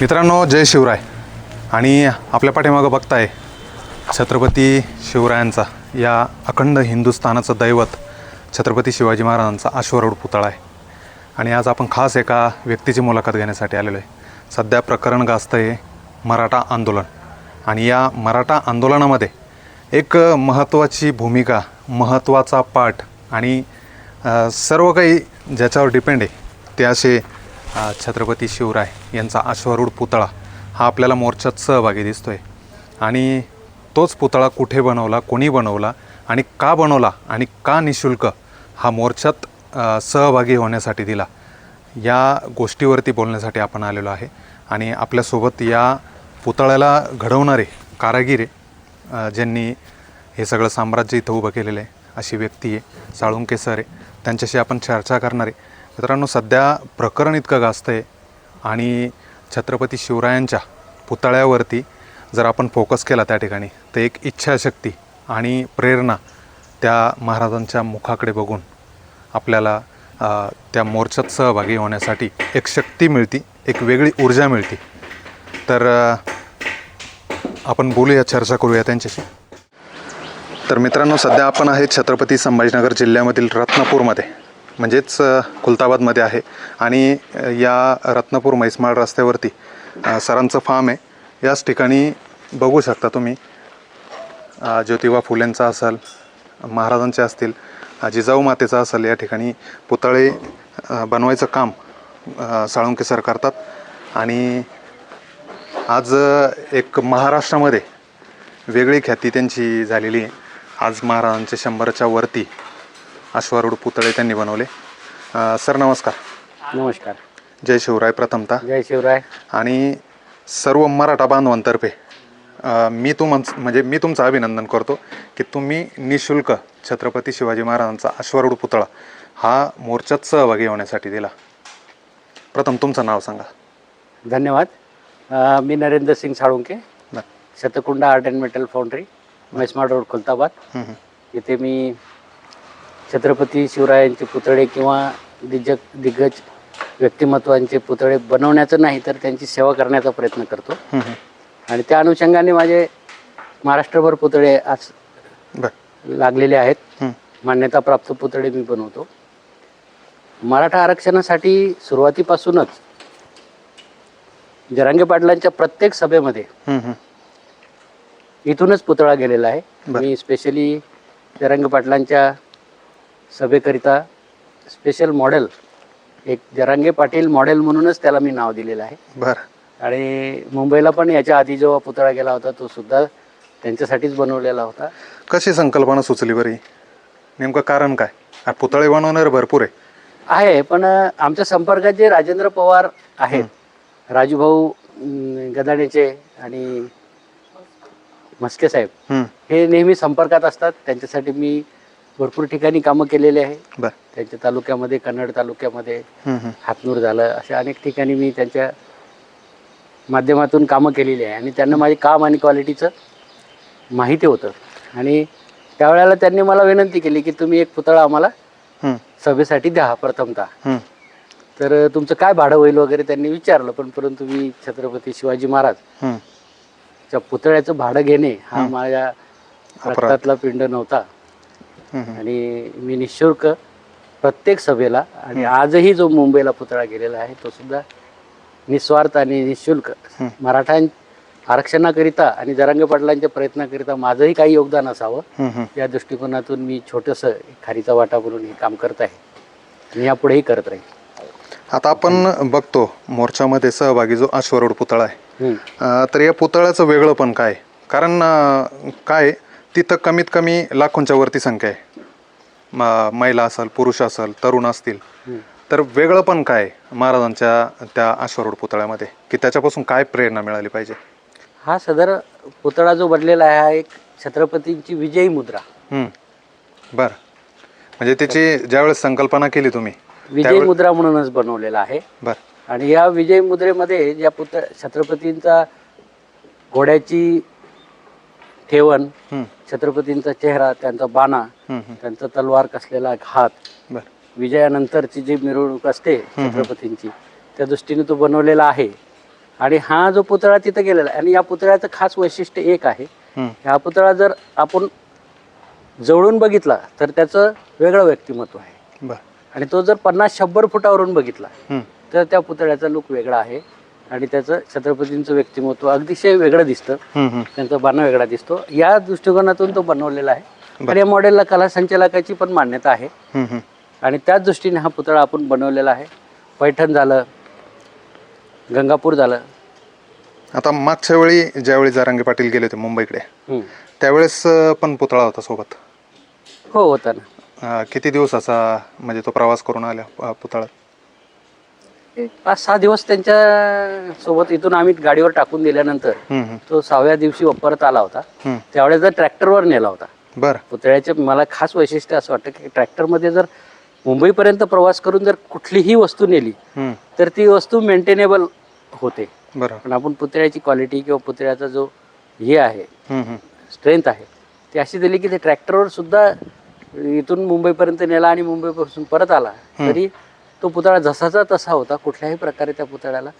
मित्रांनो जय शिवराय. आणि आपल्या पाठीमागं बघताय छत्रपती शिवरायांचा या अखंड हिंदुस्थानाचं दैवत छत्रपती शिवाजी महाराजांचा अश्वरूढ पुतळा आहे. आणि आज आपण खास एका व्यक्तीची मुलाखत घेण्यासाठी आलेलो आहे. सध्या प्रकरण गाजतं आहे मराठा आंदोलन. आणि या मराठा आंदोलनामध्ये एक महत्त्वाची भूमिका महत्त्वाचा पाठ आणि सर्व काही ज्याच्यावर डिपेंड आहे ते असे छत्रपती शिवराय यांचा अश्वारूढ पुतळा हा आपल्याला मोर्चात सहभागी दिसतो आहे आणि तोच पुतळा कुठे बनवला कोणी बनवला आणि का बनवला आणि का निशुल्क हा मोर्चात सहभागी होण्यासाठी दिला या गोष्टीवरती बोलण्यासाठी आपण आलेलो आहे. आणि आपल्यासोबत या पुतळ्याला घडवणारे कारागिरे ज्यांनी हे सगळं साम्राज्य इथं उभं केलेलं आहे अशी व्यक्ती आहे साळुंके सर आहे. त्यांच्याशी आपण चर्चा करणार आहे. मित्रांनो सध्या प्रकरण इतकं गाजतं आहे आणि छत्रपती शिवरायांच्या पुतळ्यावरती जर आपण फोकस केला त्या ठिकाणी तर एक इच्छाशक्ती आणि प्रेरणा त्या महाराजांच्या मुखाकडे बघून आपल्याला त्या मोर्चात सहभागी होण्यासाठी एक शक्ती मिळती एक वेगळी ऊर्जा मिळते. तर आपण बोलूया चर्चा करूया त्यांच्याशी. तर मित्रांनो सध्या आपण आहे छत्रपती संभाजीनगर जिल्ह्यामधील रत्नापूरमध्ये. म्हणजेच खुलताबादमध्ये आहे. आणि या रत्नापूर म्हैसमाळ रस्त्यावरती सरांचं फार्म आहे. याच ठिकाणी बघू शकता तुम्ही ज्योतिबा फुलेंचा असाल महाराजांचे असतील जिजाऊ मातेचा असेल या ठिकाणी पुतळे बनवायचं काम साळुंके सर करतात. आणि आज एक महाराष्ट्रामध्ये वेगळी ख्याती त्यांची झालेली आहे. आज महाराजांच्या शंभरच्या वरती अश्वारूढ पुतळे त्यांनी बनवले. अ, सर नमस्कार. नमस्कार. जय शिवराय प्रथमतः. जय शिवराय. आणि सर्व मराठा बांधवांतर्फे अ, मी तुम म्हणजे मी तुमचं अभिनंदन करतो की तुम्ही निशुल्क छत्रपती शिवाजी महाराजांचा अश्वारूढ पुतळा हा मोर्चात सहभागी होण्यासाठी दिला. प्रथम तुमचं नाव सांगा. धन्यवाद. अ, मी Narendra Singh Salunke. Shatkunda art and metal foundry मैस्माड road Khultabad. हं, हं. येथे मी छत्रपती शिवरायांचे पुतळे किंवा दिग्गज दिग्गज व्यक्तिमत्वांचे पुतळे बनवण्याचं नाही तर त्यांची सेवा करण्याचा प्रयत्न करतो. आणि त्या अनुषंगाने माझे महाराष्ट्रभर पुतळे आज लागलेले आहेत. मान्यताप्राप्त पुतळे मी बनवतो मराठा आरक्षणासाठी सुरुवातीपासूनच जरांगे पाटलांच्या प्रत्येक सभेमध्ये. इथूनच पुतळा गेलेला आहे. मी स्पेशली जरांगे पाटलांच्या सभेकरिता स्पेशल मॉडेल एक जरांगे पाटील मॉडेल म्हणूनच त्याला मी नाव दिलेलं आहे. बरं. आणि मुंबईला पण याच्या आधी जेव्हा पुतळा गेला होता तो सुद्धा त्यांच्यासाठीच बनवलेला होता. कशी संकल्पना सुचली बरी? नेमकं कारण काय? पुतळे बनवणारे भरपूर आहे. आहे पण आमच्या संपर्कात जे राजेंद्र पवार आहेत राजूभाऊ अं, गदाणेचे आणि म्हस्के साहेब हे नेहमी संपर्कात असतात. त्यांच्यासाठी मी भरपूर ठिकाणी कामं केलेले आहे. बर. त्यांच्या तालुक्यामध्ये कन्नड तालुक्यामध्ये. हातनूर झालं. अशा अनेक ठिकाणी मी त्यांच्या माध्यमातून कामं केलेली आहे. आणि त्यांना माझे काम आणि क्वालिटीचं माहिती होतं. आणि त्यावेळेला त्यांनी मला विनंती केली की तुम्ही एक पुतळा आम्हाला हं, सभेसाठी द्या प्रथमतः. तर तुमचं काय भाडं होईल वगैरे त्यांनी विचारलं पण परंतु मी छत्रपती शिवाजी महाराज हं. च्या पुतळ्याचं भाडं घेणे हा माझ्या रक्तातला पिंड नव्हता. आणि मी निशुल्क प्रत्येक सभेला आणि आजही जो मुंबईला पुतळा गेलेला आहे तो सुद्धा निस्वार्थ आणि निशुल्क. मराठा आरक्षणाकरिता आणि जरांगे पाटलांच्या प्रयत्नाकरिता माझंही काही योगदान असावं. या दृष्टिकोनातून मी छोटंसं खारीचा वाटा म्हणून हे काम करत आहे. आणि यापुढेही करत राहील आता आपण बघतो मोर्चामध्ये सहभागी जो अश्वरूढ पुतळा आहे. तर या पुतळ्याचं वेगळं पण काय? कारण काय? तिथं कमीत कमी लाखोंच्या वरती संख्या आहे. म- महिला असेल पुरुष असेल तरुण असतील. तर वेगळं पण काय आहे महाराजांच्या त्या अश्वरूढ पुतळ्यामध्ये? की त्याच्यापासून काय प्रेरणा मिळाली पाहिजे? हा सदर पुतळा जो बनलेला आहे हा एक छत्रपतींची विजयी मुद्रा. हं. बरं. म्हणजे त्याची ज्यावेळेस संकल्पना केली तुम्ही विजयी मुद्रा म्हणूनच बनवलेला आहे. बरं. आणि या विजय मुद्रेमध्ये ज्या पुत छत्रपतींचा घोड्याची ठेवण छत्रपतींचा चेहरा त्यांचा बाणा. त्यांचा तलवार कसलेला हात विजयानंतरची जी मिरवणूक असते छत्रपतींची त्या दृष्टीने तो बनवलेला आहे. आणि हा जो पुतळा तिथं गेलेला आहे आणि या पुतळ्याचं खास वैशिष्ट्य एक आहे. हा पुतळा जर आपण जवळून बघितला तर त्याचं वेगळं व्यक्तिमत्व आहे. आणि तो जर पन्नास शंभर फुटावरून बघितला. तर त्या पुतळ्याचा लुक वेगळा आहे. आणि त्याचं छत्रपतींचं व्यक्तिमत्व अतिशय वेगळं दिसतं. त्यांचा बाणा वेगळा दिसतो. या दृष्टिकोनातून तो बनवलेला आहे. आणि या मॉडेलला कला संचालकाची पण मान्यता आहे. आणि त्याच दृष्टीने हा पुतळा आपण बनवलेला आहे. पैठण झालं गंगापूर झालं. आता मागच्या वेळी ज्यावेळी जारांगे पाटील गेले होते मुंबईकडे. त्यावेळेस पण पुतळा होता सोबत? हो होता ना. किती दिवसाचा म्हणजे तो प्रवास करून आला पुतळा? एक पाच सहा दिवस त्यांच्यासोबत इथून आम्ही गाडीवर टाकून दिल्यानंतर. तो सहाव्या दिवशी परत आला होता. त्यावेळेस ट्रॅक्टरवर नेला होता बरं पुतळ्याचे मला खास वैशिष्ट्य असं वाटतं की ट्रॅक्टरमध्ये जर मुंबईपर्यंत प्रवास करून जर कुठलीही वस्तू नेली. तर ती वस्तू मेंटेनेबल होते बरं पण आपण पुतळ्याची क्वालिटी किंवा पुतळ्याचा जो हे आहे. स्ट्रेंथ आहे ती अशी दिली की ते ट्रॅक्टरवर सुद्धा इथून मुंबईपर्यंत नेला आणि मुंबईपासून परत आला तरी तो पुतळा जसाचा तसा होता कुठल्याही प्रकारे त्या पुतळ्याला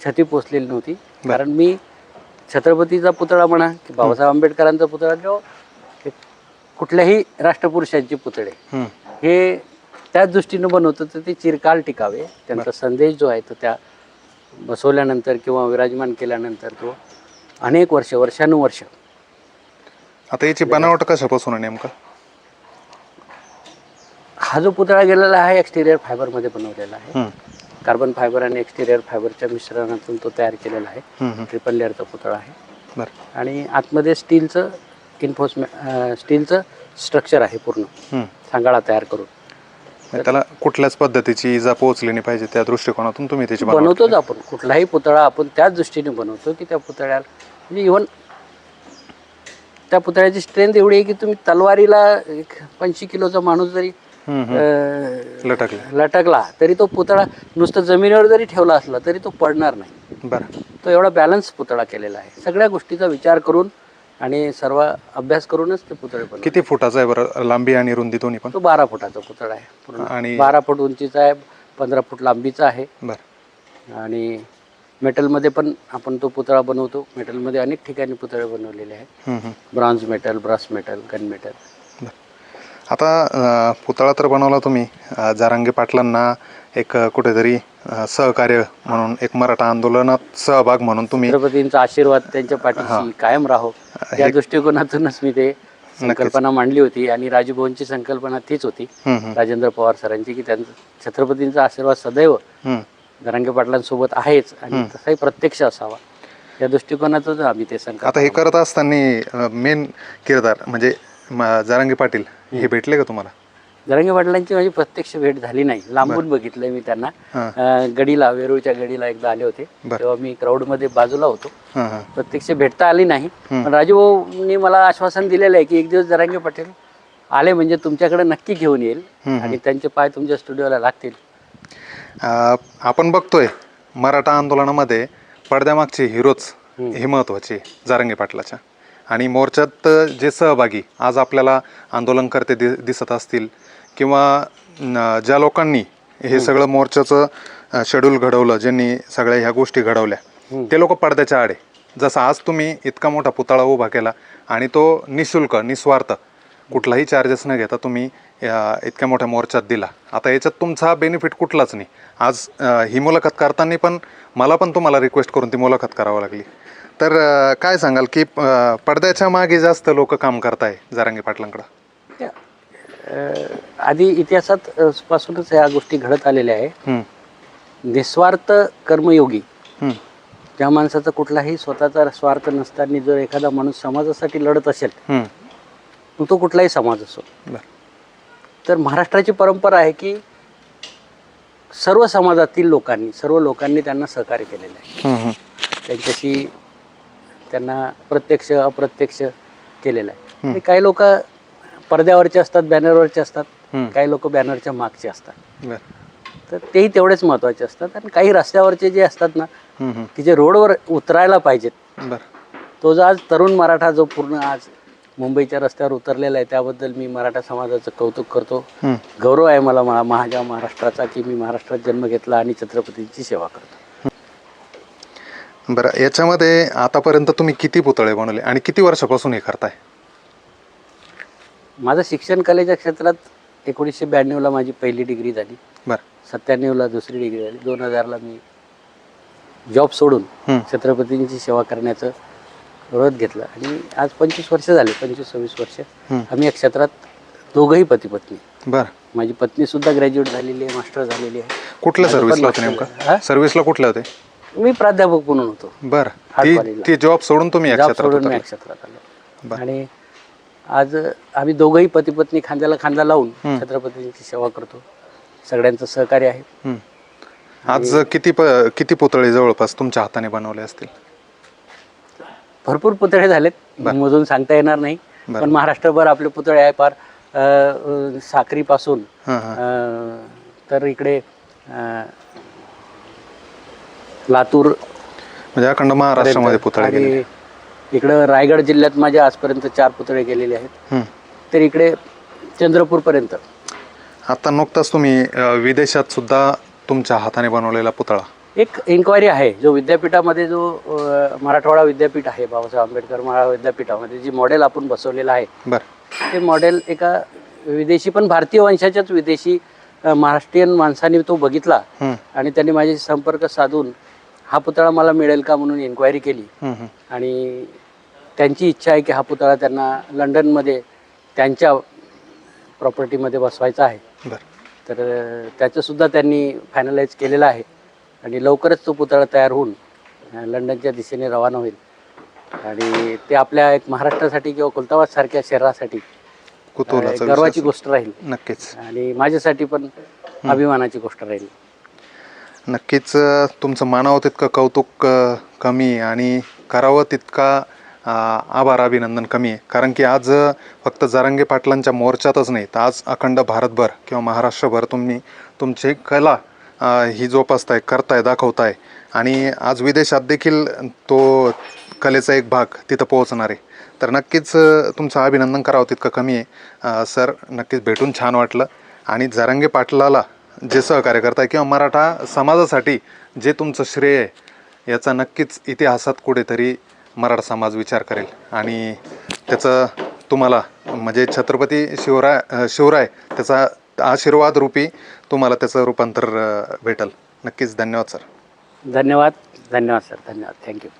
क्षती पोचलेली नव्हती. कारण मी छत्रपतीचा पुतळा म्हणा की बाबासाहेब आंबेडकरांचा पुतळा किंवा कुठल्याही राष्ट्रपुरुषांचे पुतळे. हे. त्याच दृष्टीनं बनवतं तर ते चिरकाल टिकावे. त्यांचा संदेश जो आहे तो त्या बसवल्यानंतर किंवा विराजमान केल्यानंतर तो अनेक वर्ष वर्षानुवर्ष. आता याची बनावट कशापासून नेमका? हा जो पुतळा गेलेला आहे एक्सटिरियर फायबरमध्ये बनवलेला आहे. कार्बन फायबर आणि एक्सटिरियर फायबरच्या मिश्रणातून तो तयार केलेला आहे. ट्रिपल लेअरचा पुतळा आहे. बरं. आणि आतमध्ये स्टीलचं इन्फोर्समे स्टीलचं स्ट्रक्चर आहे पूर्ण. सांगाळा तयार करून. म्हणजे त्याला कुठल्याच पद्धतीची इजा पोहोचली नाही पाहिजे त्या दृष्टिकोनातून तुम्ही त्याची बनवतोच आपण. कुठलाही पुतळा आपण त्याच दृष्टीने बनवतो की त्या पुतळ्याला म्हणजे इव्हन त्या पुतळ्याची स्ट्रेंथ एवढी आहे की तुम्ही तलवारीला एक पंचवीस किलोचा माणूस जरी लटकले. लटकला. तरी तो पुतळा नुसतं जमिनीवर जरी ठेवला असला तरी तो पडणार नाही. बरं. तो एवढा बॅलन्स पुतळा केलेला आहे. सगळ्या गोष्टीचा विचार करून आणि सर्व अभ्यास करूनच ते पुतळे बनवले. किती फुटाचा आहे बरं? लांबी आणि रुंदी दोन्ही पण? तो बारा फुटाचा पुतळा आहे. पूर्ण आणि बारा फूट उंचीचा आहे पंधरा फूट लांबीचा आहे. बरं. आणि मेटलमध्ये पण आपण तो पुतळा बनवतो. मेटलमध्ये अनेक ठिकाणी पुतळे बनवलेले आहेत. Bronze metal brass metal gun metal आता पुतळा तर बनवला तुम्ही. जारांगे पाटलांना एक कुठेतरी सहकार्य म्हणून एक मराठा आंदोलनात सहभाग म्हणून तुम्ही छत्रपतींचा आशीर्वाद त्यांच्या पाठीशी कायम राहो. या दृष्टिकोनातूनच मी ते संकल्पना मांडली होती आणि राजभवनची संकल्पना तीच होती. राजेंद्र पवार सरांची की त्यांचा छत्रपतींचा आशीर्वाद सदैव. धरंगे पाटलांसोबत आहेच आणि तसाही प्रत्यक्ष असावा. या दृष्टिकोनातच आम्ही ते संकल्प आता हे करत असताना मेन किरदार म्हणजे म- जारांगे पाटील हे भेटले का तुम्हाला? धरंगे पाटलांची माझी प्रत्यक्ष भेट झाली नाही. लांबून बघितलंय मी त्यांना. हां. अं, गडीला वेरूळच्या गडीला एकदा आले होते. बरं. तेव्हा मी क्राऊडमध्ये बाजूला होतो. हां हां. प्रत्यक्ष भेटता आली नाही. पण राजूभाऊनी मला आश्वासन दिलेलं आहे की एक दिवस जरांगे पाटील आले म्हणजे तुमच्याकडे नक्की घेऊन येईल आणि त्यांचे पाय तुमच्या स्टुडिओला लागतील. आपण बघतोय मराठा आंदोलनामध्ये पडद्यामागचे हिरोच हे. महत्त्वाचे जारंगे पाटलाच्या. आणि मोर्चात जे सहभागी आज आपल्याला आंदोलनकर्ते दि दिसत असतील किंवा ज्या लोकांनी हे सगळं मोर्चाचं शेड्यूल घडवलं ज्यांनी सगळ्या ह्या गोष्टी घडवल्या ते लोक पडद्याच्या आडे. जसं आज तुम्ही इतका मोठा पुतळा उभा केला आणि तो निशुल्क निस्वार्थ कुठलाही चार्जेस न घेता तुम्ही इतक्या मोठ्या मोर्चात दिला. आता याच्यात तुमचा बेनिफिट कुठलाच नाही. आज ही मुलाखत करताना पण मला पण तुम्हाला रिक्वेस्ट करून ती मुलाखत करावी लागली. तर अं, काय सांगाल की अं, पडद्याच्या मागे जास्त लोक काम करताय जारांगे पाटलांकडं अं, आधी इतिहासात अं, पासूनच या गोष्टी घडत आलेल्या आहे हम्म, निस्वार्थ कर्मयोगी हम्म, ज्या माणसाचा कुठलाही स्वतःचा स्वार्थ नसताना जर एखादा माणूस समाजासाठी लढत असेल हम्म. मग तो कुठलाही समाज असो बरं. तर महाराष्ट्राची परंपरा आहे की सर्व समाजातील लोकांनी सर्व लोकांनी त्यांना सहकार्य केलेलं आहे हम्म, हम्म. त्यांच्याशी त्यांना प्रत्यक्ष अप्रत्यक्ष केलेलं आहे. काही लोक पडद्यावरचे असतात बॅनरवरचे असतात. काही लोक बॅनरच्या मागचे असतात. तर तेही तेवढेच महत्त्वाचे असतात. आणि काही रस्त्यावरचे जे असतात ना. की जे रोडवर उतरायला पाहिजेत. तो जो आज तरुण मराठा जो पूर्ण आज मुंबईच्या रस्त्यावर उतरलेला आहे त्याबद्दल मी मराठा समाजाचं कौतुक करतो. गौरव आहे मला माझ्या महाराष्ट्राचा की मी महाराष्ट्रात जन्म घेतला आणि छत्रपतींची सेवा करतो. बरं याच्यामध्ये आतापर्यंत तुम्ही किती पुतळे बनवले आणि किती वर्षापासून हे करताय? माझं शिक्षण कलेच्या क्षेत्रात एकोणीसशे ब्याण्णवला माझी पहिली डिग्री झाली. बरं. सत्त्याण्णवला दुसरी डिग्री झाली. दोन हजारला मी जॉब सोडून हं. छत्रपतींची सेवा करण्याचं व्रत घेतलं. आणि आज पंचवीस वर्ष झाले पंचवीस सव्वीस वर्ष. हं. आम्ही या क्षेत्रात दोघंही पती पत्नी बरं. माझी पत्नी सुद्धा ग्रॅज्युएट झालेली आहे मास्टर झालेली आहे. कुठल्या माझं पण सर्व्हिसला होते मास्टर नेमकं? हा? सर्व्हिसला कुठल्या होते? मी प्राध्यापक म्हणून होतो बरं ती कॉलेजला. ती जॉब सोडून तुम्ही या जॉब क्षेत्रात सोडून मी उतरले. या क्षेत्रात आलो बरं. आणि आज आम्ही दोघंही पती पत्नी खांद्याला खांदा लावून. छत्रपतींची सेवा करतो सगळ्यांचं सहकार्य आहे हं. आज किती प किती पुतळे जवळपास तुमच्या हाताने बनवले असतील भरपूर पुतळे झालेत मोजून सांगता येणार नाही बरं. पण महाराष्ट्रभर आपले पुतळे आहे फार अ, अ, साक्रीपासून हां हां अ, तर इकडे अ, लातूर. म्हणजे अखंड महाराष्ट्रामध्ये पुतळे आणि इकडं रायगड जिल्ह्यात माझे आजपर्यंत चार पुतळे गेलेले आहेत. हं. तर इकडे चंद्रपूरपर्यंत. आता नुकताच तुम्ही अ, विदेशात सुद्धा तुमच्या हाताने बनवलेला पुतळा. एक इन्क्वायरी आहे जो विद्यापीठामध्ये जो अ, मराठवाडा विद्यापीठ आहे बाबासाहेब आंबेडकर मराठवाडा विद्यापीठामध्ये जी मॉडेल आपण बसवलेलं आहे. बरं. ते मॉडेल एका विदेशी पण भारतीय वंशाच्याच विदेशी अ, महाराष्ट्रीयन माणसाने तो बघितला. हं. आणि त्यांनी माझे संपर्क साधून हा पुतळा मला मिळेल का म्हणून इन्क्वायरी केली. आणि त्यांची इच्छा आहे की हा पुतळा त्यांना लंडनमध्ये त्यांच्या प्रॉपर्टीमध्ये बसवायचा आहे. बरं. तर अ, त्याचंसुद्धा त्यांनी फायनलाइज केलेलं आहे. आणि लवकरच तो पुतळा तयार होऊन अ, लंडनच्या दिशेने रवाना होईल. आणि ते आपल्या एक महाराष्ट्रासाठी किंवा कुलताबाद सारख्या शहरासाठी अ, कुतूहलाचा एक गर्वाची गोष्ट राहील. नक्कीच. आणि माझ्यासाठी पण अभिमानाची गोष्ट राहील. नक्कीच तुमचं मानावं तितकं कौतुक कमी आणि करावं तितका आभार अभिनंदन कमी. आहे कारण की आज फक्त जरांगे पाटलांच्या मोर्चातच नाही तर आज अखंड भारतभर किंवा महाराष्ट्रभर तुम्ही तुमची कला ही जोपासताय करताय दाखवताय. आणि आज विदेशात देखील तो कलेचा एक भाग तिथं पोहोचणार आहे. तर नक्कीच तुमचं अभिनंदन करावं तितकं कमी आहे. सर नक्कीच भेटून छान वाटलं. आणि जरांगे पाटलाला जे सहकार्य करताय किंवा मराठा समाजासाठी जे तुमचं श्रेय आहे याचा नक्कीच इतिहासात कुठेतरी मराठा समाज विचार करेल. आणि त्याचं तुम्हाला म्हणजे छत्रपती शिवराय शिवराय त्याचा आशीर्वाद रूपी तुम्हाला त्याचं रूपांतर भेटल. नक्कीच धन्यवाद सर. धन्यवाद धन्यवाद सर. धन्यवाद. थँक्यू